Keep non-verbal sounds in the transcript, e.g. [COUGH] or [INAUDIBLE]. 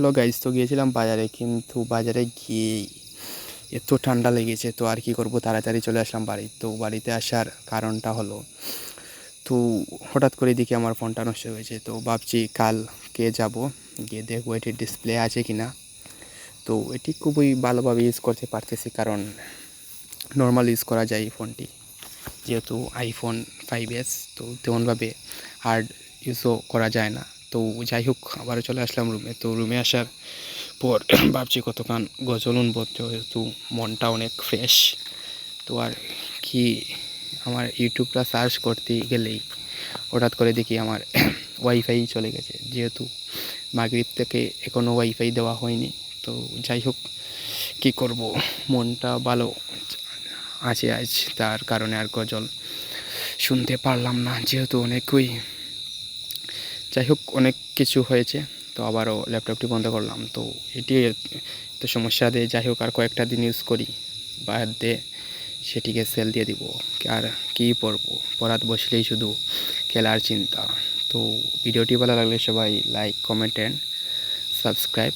Hello guys, তো গিয়েছিলাম বাজারে, কিন্তু বাজারে গিয়েই এত ঠান্ডা লেগেছে, তো আর কি করব? তাড়াতাড়ি চলে আসলাম বাড়ি। তো বাড়িতে আসার কারণটা হলো, তো হঠাৎ করে দেখি আমার ফোনটা নষ্ট হয়েছে। তো ভাবছি কালকে যাব, গিয়ে দেখব এটির ডিসপ্লে আছে কি না তো এটি খুবই ভালোভাবে ইউজ করতে পারতেছি, কারণ নর্মাল ইউজ করা যায় এই ফোনটি। যেহেতু আইফোন ফাইভ এস তো তেমনভাবে হার্ড ইউজও করা যায় না। তো যাই হোক, আবারও চলে আসলাম রুমে। তো রুমে আসার পর [CLEARS THROAT] ভাবছি কতক্ষণ গজল উনবো যেহেতু মনটা অনেক ফ্রেশ তো আর কি, আমার ইউটিউবটা সার্চ করতে গেলেই হঠাৎ করে দেখি আমার [CLEARS THROAT] ওয়াইফাই চলে গেছে। যেহেতু মাগরিব থেকে এখনও ওয়াইফাই দেওয়া হয়নি, তো যাই হোক, কী করব? মনটা ভালো আছে আজ, তার কারণে আর গজল শুনতে পারলাম না। যেহেতু অনেকই যাই হোক, অনেক কিছু হয়েছে, তো আবারও ল্যাপটপটি বন্ধ করলাম। তো এটি তো সমস্যা দেয় যাই হোক, আর কয়েকটা দিন ইউজ করি, বাদ দিয়ে সেটিকে সেল দিয়ে দিব। আর কী পড়ব পড়াত বসলেই শুধু খেলার চিন্তা। তো ভিডিওটি ভালো লাগলে সবাই লাইক কমেন্ট অ্যান্ড সাবস্ক্রাইব